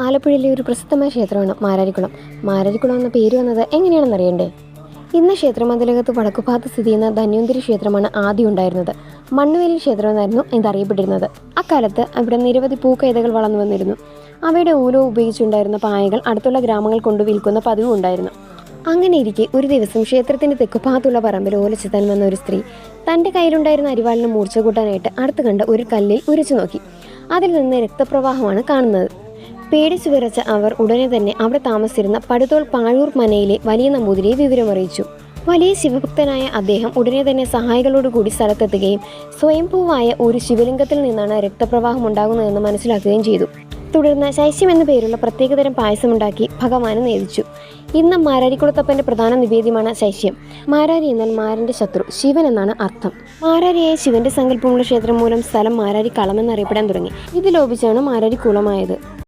ആലപ്പുഴയിലെ ഒരു പ്രസിദ്ധമായ ക്ഷേത്രമാണ് മാരാരിക്കുളം. മാരാരിക്കുളം എന്ന പേര് വന്നത് എങ്ങനെയാണെന്ന് അറിയണ്ടേ? ഇന്ന് ക്ഷേത്രമതിലകത്ത് വടക്കുഭാഗത്ത് സ്ഥിതി ചെയ്യുന്ന ധന്വന്തിരി ക്ഷേത്രമാണ് ആദ്യം ഉണ്ടായിരുന്നത്. മണ്ണുവേലി ക്ഷേത്രമെന്നായിരുന്നു ഇതറിയപ്പെട്ടിരുന്നത് അക്കാലത്ത് അവിടെ നിരവധി പൂക്കൈതകൾ വളർന്നു വന്നിരുന്നു. അവയുടെ ഊലോ ഉപയോഗിച്ചുണ്ടായിരുന്ന പായകൾ അടുത്തുള്ള ഗ്രാമങ്ങൾ കൊണ്ട് വിൽക്കുന്ന പതിവും ഉണ്ടായിരുന്നു. അങ്ങനെ ഇരിക്കെ ഒരു ദിവസം ക്ഷേത്രത്തിന്റെ തെക്കുഭാഗത്തുള്ള പറമ്പിൽ ഓലച്ചെത്താൻ വന്ന ഒരു സ്ത്രീ തന്റെ കയ്യിലുണ്ടായിരുന്ന അരിവാളിനെ മൂർച്ച കൂട്ടാനായിട്ട് അടുത്ത് കണ്ട ഒരു കല്ലിൽ ഉരച്ചു നോക്കി. അതിൽ നിന്ന് രക്തപ്രവാഹമാണ് കാണുന്നത്. പേടിച്ചു വിറച്ച അവർ ഉടനെ തന്നെ അവിടെ താമസിച്ചിരുന്ന പടുതോൾ പാഴൂർ മനയിലെ വലിയ നമ്പൂതിരിയെ വിവരമറിയിച്ചു. വലിയ ശിവഭക്തനായ അദ്ദേഹം ഉടനെ തന്നെ സഹായികളോടുകൂടി സ്ഥലത്തെത്തുകയും സ്വയംഭൂവായ ഒരു ശിവലിംഗത്തിൽ നിന്നാണ് രക്തപ്രവാഹം ഉണ്ടാകുന്നതെന്ന് മനസ്സിലാക്കുകയും ചെയ്തു. തുടർന്ന് ശൈശ്യം എന്ന പേരുള്ള പ്രത്യേകതരം പായസമുണ്ടാക്കി ഭഗവാന് നേദിച്ചു ഇന്ന് മാരാരിക്കുളത്തപ്പന്റെ പ്രധാന നിവേദ്യമാണ് ശൈശ്യം മാരാരി എന്നാൽ മാരന്റെ ശത്രു ശിവൻ എന്നാണ് അർത്ഥം. മാരാരിയായ ശിവന്റെ സങ്കല്പമുള്ള ക്ഷേത്രം മൂലം സ്ഥലം മാരാരി എന്നറിയപ്പെടാൻ തുടങ്ങി. ഇത് ലോപിച്ചാണ് മാരാരി കുളമായത്.